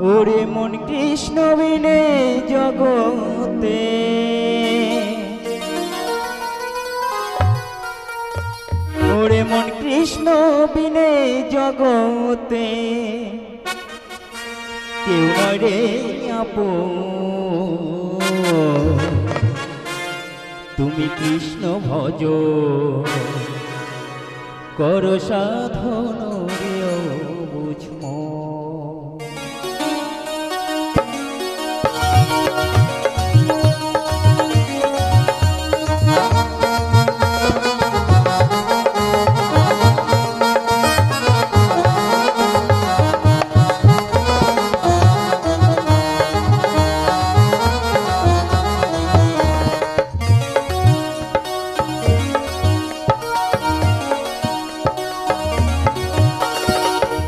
ওরে মন কৃষ্ণ বিনে জগতে। ওরে মন কৃষ্ণ বিনে জগতে। কেউ রে আপন। তুমি কৃষ্ণ ভজ। কর সাধন।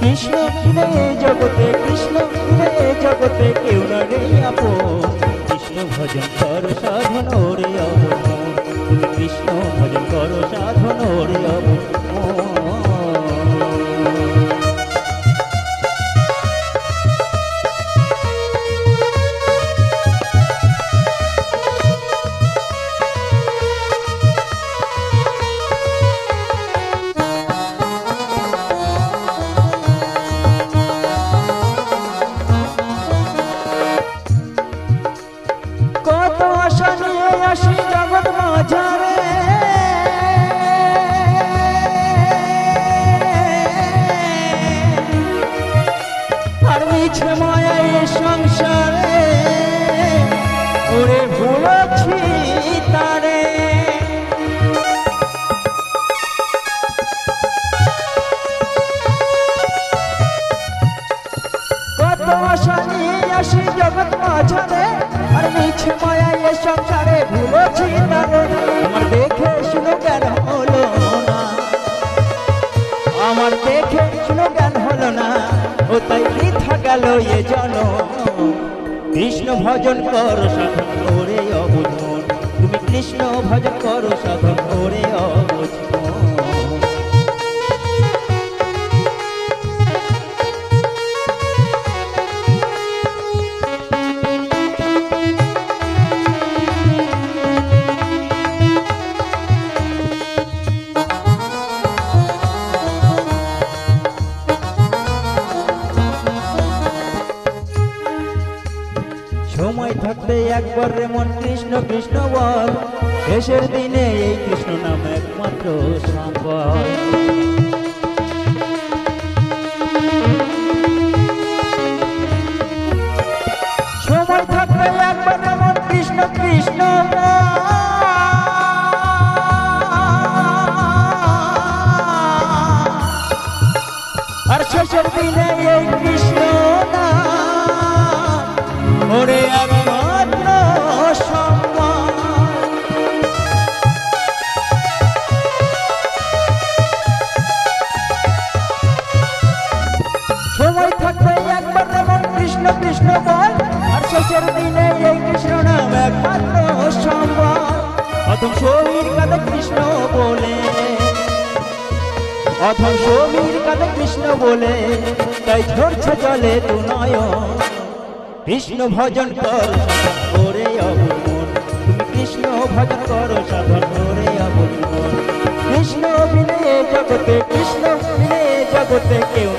কৃষ্ণ রে জগতে কৃষ্ণ রে জগতে কেউ না আপন। কৃষ্ণ ভজন কর সাধন রে কত আশা নিয়ে আসি জগৎ মাঝারে। আর মিছে মায়ায় সংসারে ওরে ভুলছি তারে। কত আশা নিয়ে আসি জগৎ মাঝারে মায়া এ সংসারে আমার দেখে শুনে জ্ঞান হলো না। আমার দেখে শুনে জ্ঞান হলো না। ও তাই গেল এ জন। কৃষ্ণ ভজন কর সাধন করে অবধন তুমি কৃষ্ণ ভজন সময় একবার রে কৃষ্ণ কৃষ্ণ বল। শেষের দিনে এই কৃষ্ণ নাম একমাত্র সম্বল। সময় মন কৃষ্ণ কৃষ্ণ আর শেষের দিনে এই কৃষ্ণ বল, আর শেষের দিনে এই কৃষ্ণ একমাত্র কাঁদে কৃষ্ণ বলে অথম সমীর কৃষ্ণ বলে, তাই ঝরছে তু কৃষ্ণ ভজন কর করে কৃষ্ণ ভজন কর সাধন করে কৃষ্ণ বিনে জগতে কৃষ্ণ বিনে জগতে কেউ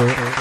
Uh-oh.